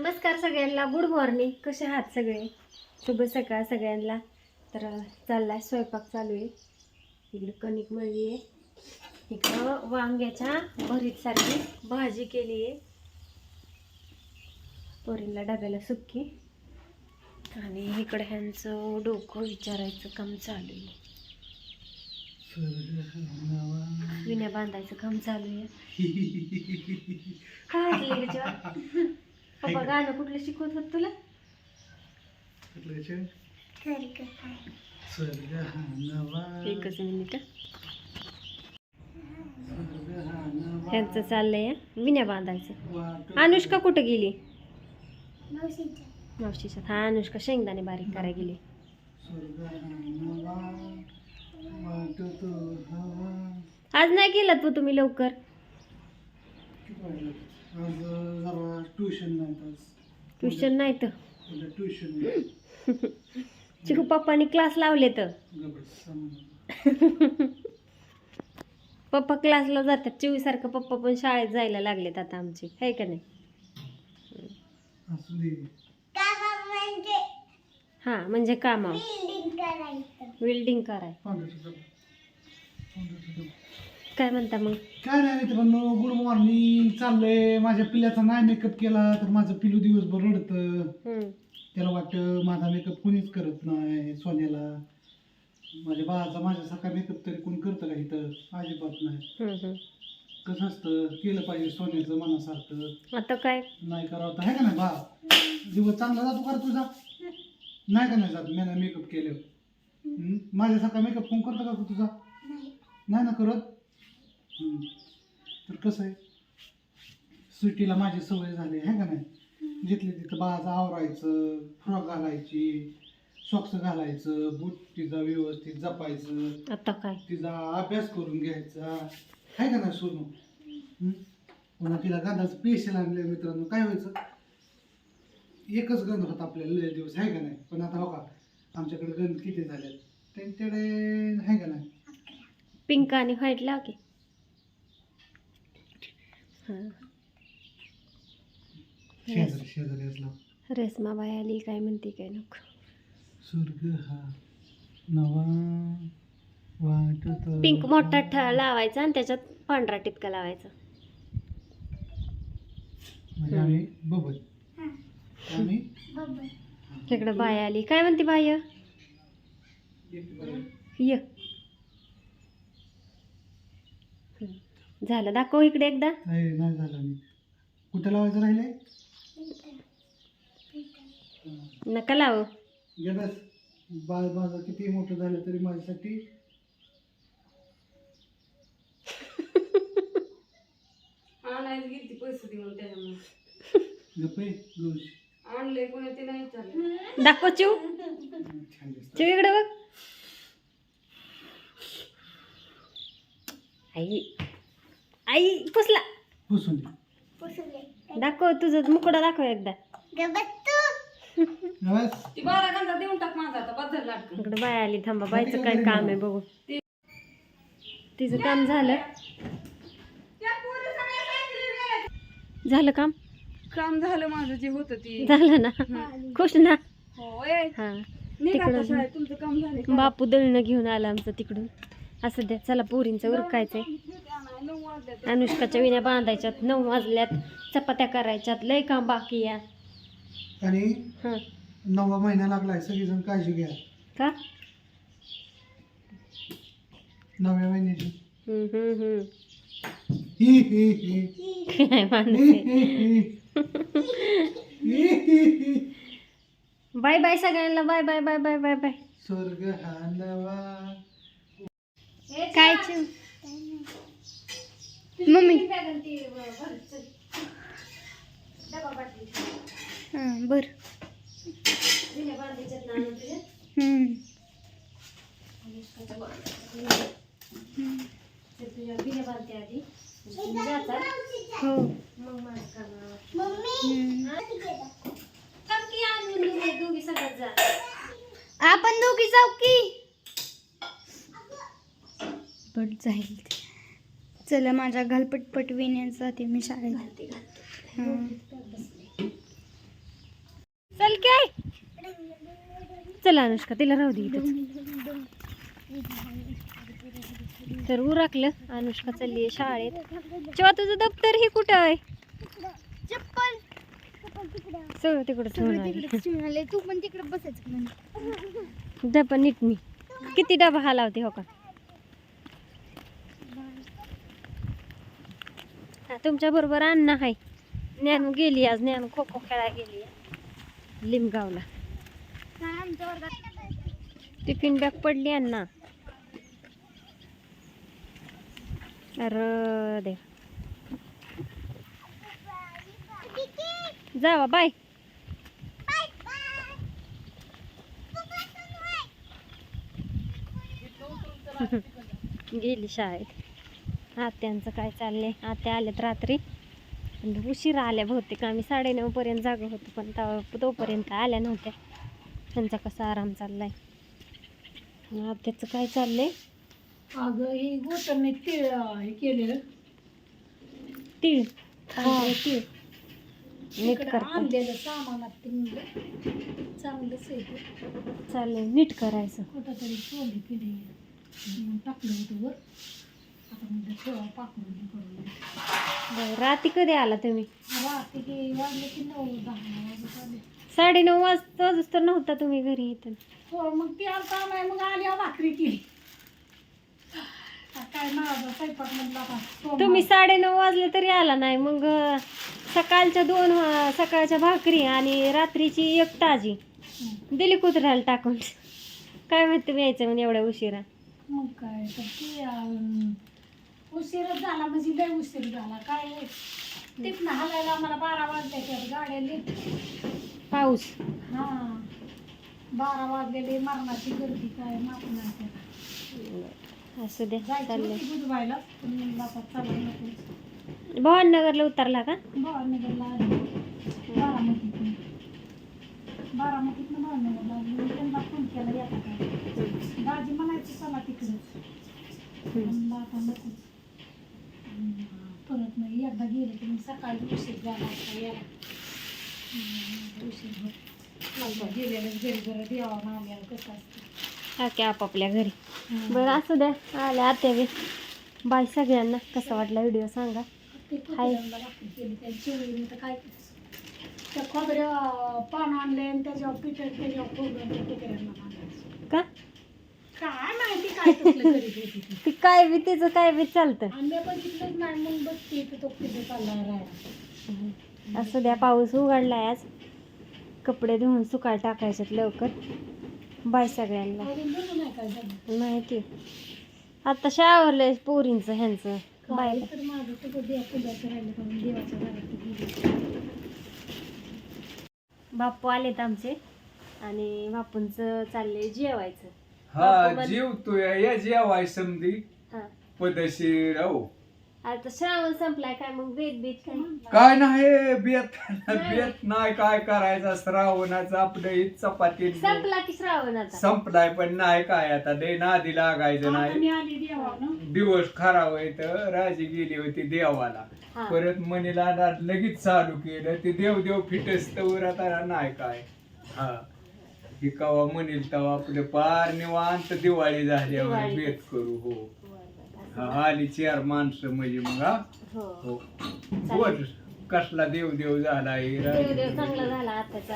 नमस्कार सगळ्यांना good morning कसे आहात सगळे? शुभ सकाळ सगळ्यांना. तर चाललाय स्वयंपाक चालू आहे. इकडे कणिक मळली आहे. इकडं वांग्याच्या भरीतसारखी भाजी केली आहे. पोरीला डब्याला सुक्की. आणि इकडे ह्यांचं डोकं विचारायचं काम चालू आहे. विण्या बांधायचं काम चालू आहे. काय? पप्पा गाणं कुठलं शिकवत होत तुला? एकच मिनिट ह्यांचं चाललंय विण्या बांधायचं. अनुष्का कुठं गेली? मावशीच्या. हा अनुष्का शेंगदाणे बारीक करायला गेली. आज नाही गेलात तू तुम्ही लवकर? ट्युशन नाही ट्युशन नाही तर. ट्युशन चिकू पप्पानी क्लास लावले तर. पप्पा क्लासला जातात. चोवीसारखं पप्पा पण शाळेत जायला लागलेत आता आमचे. आहे का नाही? असू दे. हा म्हणजे कामा वेल्डिंग कराय. काय म्हणता मग? काय नाही मित्रांनो गुड मॉर्निंग चाललंय. माझ्या पिल्याचा नाही मेकअप केला तर माझं पिलू दिवसभर रडतं. हम्म. त्याला वाटतं माझा मेकअप कोणीच करत नाही सोन्याला. माझ्या बाळाचा माझ्यासारखा मेकअप तरी कोण करतं का इथं? अजिबात नाही. हम्म, हम्म. कसं असतं? केलं पाहिजे सोन्याचं मनासारखं. आता काय? नाही करावं तर आहे का नाही बा दिवस चांगला जातो का रे तुझा? नाही का नाही जात? मी मेकअप केलं. हं? माझ्यासारखा मेकअप कोण करतं का तुझा? नाही ना करत. तर कसं आहे? सुट्टीला माझी सवय झाली आहे का नाही? जिथले तिथं बाळाचं आवरायचं फ्रॉक घालायची सॉक्स घालायचं बूट तिचा व्यवस्थित जपायचं आता काय? तिचा अभ्यास करून घ्यायचा आहे का नाही सोनू? पुन्हा तिला गंधाचं पेशल आणले मित्रांनो काय व्हायचं? एकच गंध होता आपल्याला लय दिवस आहे का नाही? पण आता हो का आमच्याकडे गंध किती झाले त्यांच्याकडे आहे का नाही? पिंक आणि व्हाईट हा शेजारी शेजारी असला. रेसमा बाई आली काय म्हणते काय नको. स्वर्ग हा नवा वाटत. पिंक मोठा ठ लावायचा आणि त्याच्यात पांढरा टिपका लावायचा. म्हणजे आम्ही बबल. आम्ही इकडं बाय आली. काय म्हणते बाय य. झालं. दाखव इकडे एकदा. नाही नाही झालं मी. कुठं लावायचं राहिले? नका लाव. बस. बाळ माझं किती मोठं झालं तरी माझ्यासाठी. पैसे देऊन त्याच्यामुळे. गप्पे गोश आणले कोणी ते नाही विचारलं. दाखव चिव छान दिसतं चिव इकडे बघ. आई. आई पुसला. पुसून दे. दाखव तुझं मुकडा दाखव एकदा. बस ती बारा घंटा देऊन टाक माझा आता बदल लाटकन इकडे बाय आली थांबा बायचं काय काम आहे बघू. तिचं काम झालं. झालं काम? काम झालं माझं जे होतं ती. झालं ना? खुश ना? होय. हा. निघा आता तिकडं शाळेत तुमचं काम झाले बापू दळणं घेऊन आला आमचं तिकडून. असं द्या चला पोरींचं उरकायचंय. अनुष्काच्या विण्या बांधायच्यात नऊ वाजल्यात चपात्या करायच्यात लय काम बाकी या आणि हां. नववा महिना लागलाय सगळीजण काळजी घ्या. का? नव्या महिन्याची. हम्म, हम्म, हम्म. ही ही ही. काय माणूस ही आहे. ही ही. ही ही ही. बाय बाय सगळ्यांना. Bye bye bye bye bye bye. स्वर्ग हा नवा काय चिव मम्मी. बर हो आपण दोघी जाऊ की. पट जाईल चला माझ्या घालपट पटविण्यासाठी मी शाळेत घालते हं. चला अनुष्का तिला राहू दे इथंच. तर उरकलं अनुष्का चालली आहे शाळेत. जेव्हा तुझं दप्तर हे कुठं आहे? चप्पल. सगळं होणार तिकडे तू पण तिकडे बसायचं डबा नीट मी. किती डबा हा लावते हो का? तुमच्याबरोबर तुमच्या बरोबर अण्णा आहे ज्ञान गेली आज ज्ञान खो खो खेळायला गेली. लिमगावला. टिफिन बॅग पडली अण्णा. अरे दे जावा बाय. गेली शाळेत. आत्यांचं काय चाललंय? आत्या आल्यात रात्री. उशिरा आल्या बहुतेक. आम्ही साडेनऊ पर्यंत जागा होतो पण तोपर्यंत आल्या नव्हत्या. त्यांचा कसा आराम चाललाय? आत्याचं काय चाललंय? अगं हे गोटरने तीळ हे केलेलं. तीळ? तीळ. नीट तिकडं करतो आणलेलं सामानात ते म्हणलं. चांगलंच आहे ते. चालेल नीट करायचं. कुठं तरी पिढी टाकलं होतं वर. आता करून बरं रात्री कधी आला तुम्ही? रात्री की वाजले की नऊ दहा वाजत आले. साडेनऊ वाजता तर नव्हता तुम्ही घरी इथं. हो मग ती आलता मग भाकरी केली. आता काय माझा स्वयंपाक म्हणला सोमवार. तुम्ही साडेनऊ वाजले तरी आला नाही मग अं, सकाळच्या दोन सकाळच्या भाकरी आणि रात्रीची एक ताजी. हं. दिली कुत्र्याला टाकून. काय माहिती तुम्ही यायचं म्हणून एवढ्या उशिरा. मग काय तर ते अं, उशीरच झाला म्हणजे लय उशीर झाला. काय तिथनं हलायला आम्हाला बारा वाजले त्या गाड्या लेट पाऊस. हा. बारा वाजलेले मरणाची गर्दी काय त्याला. असू जायची चाललंय. होती बुधवायला पण म्हणलं आता चला नको भवाननगरला उतरला का? भावनगरला आली बारामतीतून. बारामतीतून भावनगरला आली मी त्यांना फोन केला येता काय दाजी म्हणायची चला तिकडेच. म्हणलं आता नकोच हम्म, परत नाही एकदा गेले की मग सकाळी उशीर झाला असता यायला हम्म, उशीर होत. आता घरी बरं देवानं आल्यावर कसं असतं. आपापल्या घरी. हम्म. बरं असू द्या आल्या आत्या बी. बाय सगळ्यांना. कसा वाटला व्हिडिओ सांगा. ते केली तर काय त्या खोबऱ्या पान आणले आणि त्याच्यावर पिठ त्याच्यावर खोबरं काय माहिती काय तसलं करीत होती ती. ती काय बी तिचं काय बी चालतं आणि मी बघितलंच नाही मग बघते तर तो तिथे चालला राहायला. असू द्या पाऊस उघडलाय आज. कपडे धुवून सुकाळ टाकायच्यात लवकर. बाय सगळ्यांना. अजून बघू नाही काय झालं माहिती आता शावरलंय पोरींचं ह्यांचं. बाय. काय तर माझं सगळं देव पूजाचं राहिलं कारण देवाच्या घरात गेली. बाप्पू आलेत आमचे. आणि बापूंचं चाललंय जेवायचं. हा जीव तू या जेवाय समधी. हा. पदशीर हो. आता श्रावण संपलाय काय मग बेत बीत काय? काय नाही बेत बेत नाही काय करायचं? श्रावणाचं आपलं ही चपाती संपला की श्रावण आता? संपलाय पण नाही काय आता. दे नादी लागायचं आता मी नाही आली दिवस खराब तर राजी गेली होती देवाला. हा. परत मनीला लगेच चालू केलं. ते देव देव फिटस तर आता नाही काय. हा. ही कवा म्हणेल तेव्हा आपलं पार निवांत दिवाळी झाल्यावर दिवाळी. बेत करू हो. हा, आली चार माणसं म्हणजे मग हा. हो. हो. बोल कसला देव देव झाला हे? देव. देव चांगला झाला आताचा.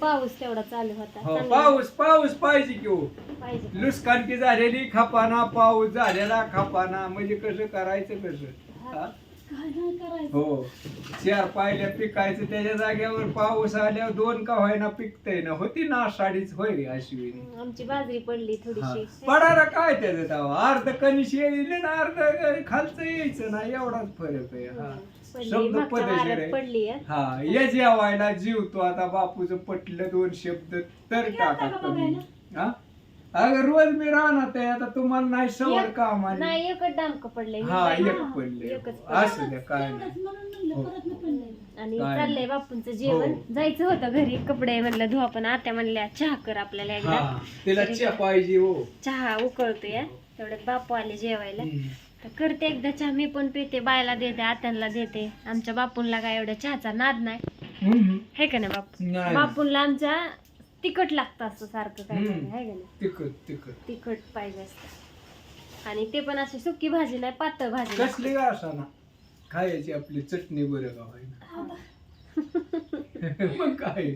पाऊस तेवढा चालू होता. हो चांगला. पाऊस पाऊस पाहिजे की हो. पाहिजे. लुसकानकी झालेली खपाना पाऊस झालेला खपाना. म्हणजे कसं करायचं कसं? हा? हो. चार पायल्या पिकायचं त्याच्या जागेवर पाऊस आल्यावर दोन का व्हायना पिकतय ना. होती ना साडीच होय अश्विनी? आमची बाजरी पडली. थोडीशी. पडायला काय त्याचं तेव्हा अर्ध कनिश येईल आणि अर्ध खालचं यायचं ना. एवढाच फरक आहे हा. पडली. शब्द मागच्या पदशीर वाऱ्यात आहे. पडली. हा. ये जेवायला जीवतो आता बापूचं पटलं दोन शब्द तर टाका हा? अगं रोज मी राहणार आहे आता तुम्हाला नाही सवड नाही एकच डामक पडलंय? हा एक हा, पडले एकच असू द्या काय नाही. एवढंच म्हणून म्हणलं हो. परत मी पडले आणि काय चाललंय बापूंचं जेवण. हो. जायचं होतं घरी कपडे म्हणलं धुवा पण आत्या म्हणल्या चहा कर आपल्याला एकदा. हा तिला च्या पाहिजे हो. चहा उकळतोय तेवढ्यात बापू आले जेवायला. तर करते एकदा चहा मी पण पिते बायला देते आत्यांना देते. आमच्या बापूंला काय एवढं चहाचा नाद नाही. हम्म. हे का नाही बापू? नाही. बापूंला आमच्या तिखट लागतं असं सारखं काय. आहे का नाही? तिखट तिखट. तिखट पाहिजे असतं. आणि ते पण अशी सुकी भाजी नाही पातळ भाजी. कसली का असा ना खायची आपली चटणी बरं का होईना. मग काय?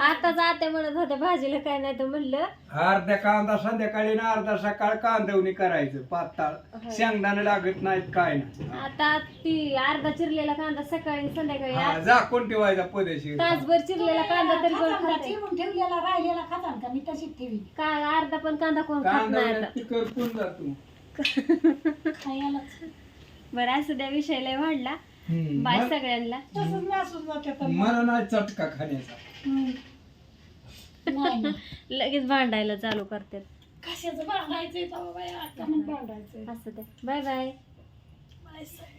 आताच आत्या म्हणत होत्या भाजीला काय नाही तर म्हणलं अर्ध्या कांदा संध्याकाळी ना अर्धा सकाळ कांदवणी करायचं पाताळ. शेंगदाणे लागत नाहीत काय नाही. आता ती अर्धा चिरलेला कांदा सकाळी संध्याकाळी हा, झाकून ठेवायचा पदेशीर तासभर चिरलेला कांदा तरी कोण चिरून ठेवलेला राहिलेला खाताल का? मी तशीच ठेवी काय अर्धा पण कांदा कोण खात नाही कांदा आता? जातो? खायला बरं असं त्या विषय लय वाढला. बाय सगळ्यांना. तसंच नासून जाते तर मला नाही चटका खाण्याचा. हम्म. नाही ना. लगेच भांडायला चालू करतात. कशाचं भांडायचंय तेव्हा बाई? आता मग भांडायचंय. असं द्या बाय बाय. बाय सगळे.